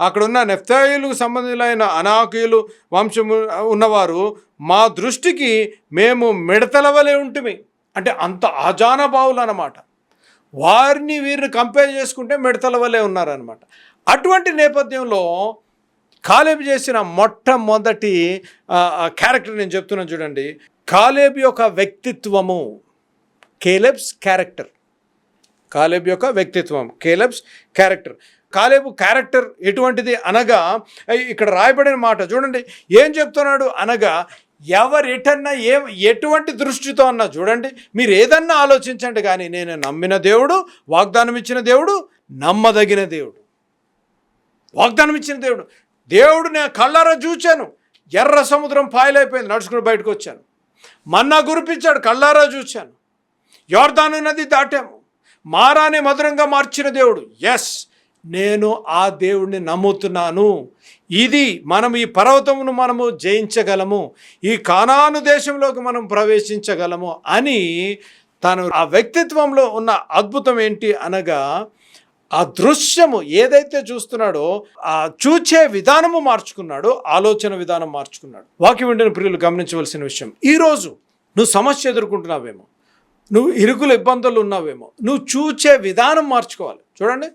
అక్కడున్న నెఫ్తాయిలకు సంబంధించిన అనాకీయులు వంశము ఉన్నవారు మా దృష్టికి మేము మిడతల వలె ఉంటుమి. అంటే అంత అజానబావులు అన్నమాట. వారిని వీరిని కంపేర్ చేసుకుంటే మిడతల వలె ఉన్నారనమాట అటువంటి నేపథ్యంలో కాలేబు చేసిన మొట్టమొదటి క్యారెక్టర్ నేను చెప్తున్నాను చూడండి. కాలేబు యొక్క వ్యక్తిత్వము కేలెబ్స్ క్యారెక్టర్ కాలేబు యొక్క వ్యక్తిత్వం కేలబ్స్ క్యారెక్టర్. కాలేబు క్యారెక్టర్ ఎటువంటిది అనగా ఇక్కడ రాయబడిన మాట చూడండి. ఏం చెప్తున్నాడు అనగా ఎవరు ఎటన్నా ఏ ఎటువంటి దృష్టితో అన్నా చూడండి. మీరు ఏదన్నా ఆలోచించండి కానీ నేను నమ్మిన దేవుడు వాగ్దానం ఇచ్చిన దేవుడు నమ్మదగిన దేవుడు. వాగ్దానం ఇచ్చిన దేవుడు. దేవుడు నేను కళ్ళారా చూచాను. ఎర్ర సముద్రం పాయలైపోయింది నడుచుకుని బయటకు వచ్చాను. మన్నా గురిపించాడు కళ్ళారా చూచాను. యోర్దాను నది దాటాము. మారాని మధురంగా మార్చిన దేవుడు. ఎస్ నేను ఆ దేవుడిని నమ్ముతున్నాను. ఇది మనం ఈ పర్వతమును మనము జయించగలము. ఈ కానాను దేశంలోకి మనం ప్రవేశించగలము అని తను ఆ వ్యక్తిత్వంలో ఉన్న అద్భుతం ఏంటి అనగా ఆ దృశ్యము ఏదైతే చూస్తున్నాడో ఆ చూచే విధానము మార్చుకున్నాడో ఆలోచన విధానం మార్చుకున్నాడు. వాక్యం ఉండిన ప్రియులు గమనించవలసిన విషయం ఈరోజు నువ్వు సమస్య ఎదుర్కొంటున్నావేమో? నువ్వు ఇరుకుల ఇబ్బందులు ఉన్నావేమో. నువ్వు చూచే విధానం మార్చుకోవాలి. చూడండి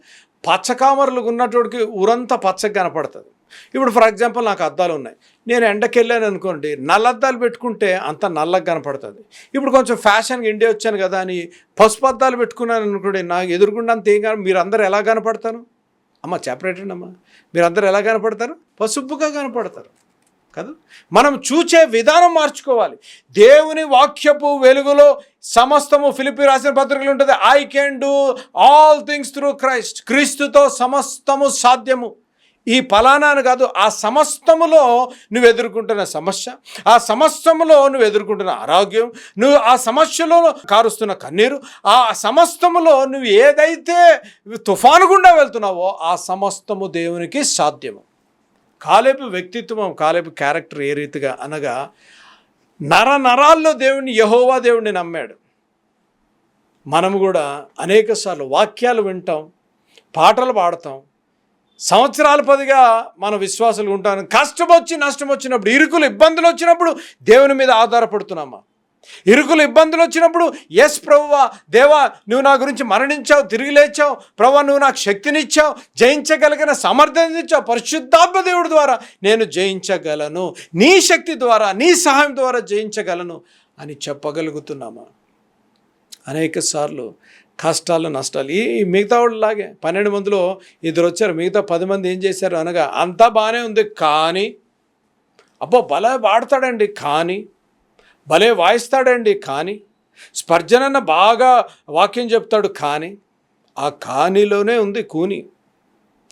పచ్చకామర్లకు ఉన్నటువంటి ఊరంతా పచ్చగా కనపడుతుంది. ఇప్పుడు ఫర్ ఎగ్జాంపుల్ నాకు అద్దాలు ఉన్నాయి. నేను ఎండకి వెళ్ళాను అనుకోండి నల్ల అద్దాలు పెట్టుకుంటే అంత నల్లగా కనపడుతుంది. ఇప్పుడు కొంచెం ఫ్యాషన్గా ఇండియా వచ్చాను కదా అని పసుపు అద్దాలు పెట్టుకున్నాను అనుకోండి నాకు ఎదురుకుండా అంత ఏం కన మీరందరూ ఎలా కనపడతారు? అమ్మ చెప్పరేటండి అమ్మ మీరందరూ ఎలా కనపడతారు? పసుపుగా కనపడతారు. కదా? మనం చూచే విధానం మార్చుకోవాలి. దేవుని వాక్యపు వెలుగులో సమస్తము ఫిలిపి రాసిన పత్రికలు ఉంటుంది. I can do all things through Christ క్రీస్తుతో సమస్తము సాధ్యము. ఈ ఫలానాను కాదు ఆ సమస్తములో నువ్వు ఎదుర్కొంటున్న సమస్య ఆ సమస్తములో నువ్వు ఎదుర్కొంటున్న ఆరోగ్యం నువ్వు ఆ సమస్యలో కారుస్తున్న కన్నీరు ఆ సమస్తములో నువ్వు ఏదైతే తుఫాను గుండా వెళ్తున్నావో ఆ సమస్తము దేవునికి సాధ్యము. కాలేపు వ్యక్తిత్వం కాలేపు క్యారెక్టర్ ఏ రీతిగా అనగా నర నరాల్లో దేవుని యహోవా దేవుడిని నమ్మాడు. మనము కూడా అనేకసార్లు వాక్యాలు వింటాం పాటలు పాడతాం. సంవత్సరాల పదిగా మన విశ్వాసాలు ఉంటాను కష్టం వచ్చి నష్టం వచ్చినప్పుడు ఇరుకులు ఇబ్బందులు వచ్చినప్పుడు దేవుని మీద ఆధారపడుతున్నామా? ఇరుకులు ఇబ్బందులు వచ్చినప్పుడు ఎస్ ప్రభువా దేవా నువ్వు నా గురించి మరణించావు తిరిగి లేచావు. ప్రభా నువ్వు నాకు శక్తినిచ్చావు జయించగలిగిన సమర్థతనిచ్చావు పరిశుద్ధాత్మ దేవుడి ద్వారా నేను జయించగలను. నీ శక్తి ద్వారా నీ సహాయం ద్వారా జయించగలను అని చెప్పగలుగుతున్నామా? అనేక సార్లు కష్టాలు నష్టాలు ఈ మిగతా వాళ్ళలాగే పన్నెండు మందిలో ఇద్దరు వచ్చారు. మిగతా పది మంది ఏం చేశారు అనగా అంతా బాగానే ఉంది కానీ అబ్బో బల వాడతాడండి కానీ. భలే వాయిస్తాడండి కానీ. స్పర్జనన్న బాగా వాక్యం చెప్తాడు కానీ. ఆ కానిలోనే ఉంది కూని.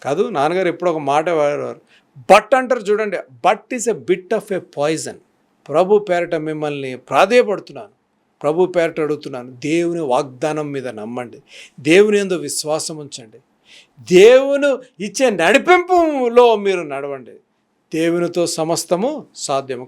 కాదు నాన్నగారు ఎప్పుడు ఒక మాట వాడేవారు బట్ అంటారు చూడండి but is a bit of a poison. ప్రభు పేరట మిమ్మల్ని ప్రాధేయపడుతున్నాను. ప్రభు పేరట అడుగుతున్నాను దేవుని వాగ్దానం మీద నమ్మండి. దేవుని ఎందు విశ్వాసం ఉంచండి. దేవుని ఇచ్చే నడిపింపులో మీరు నడవండి. దేవునితో సమస్తము సాధ్యము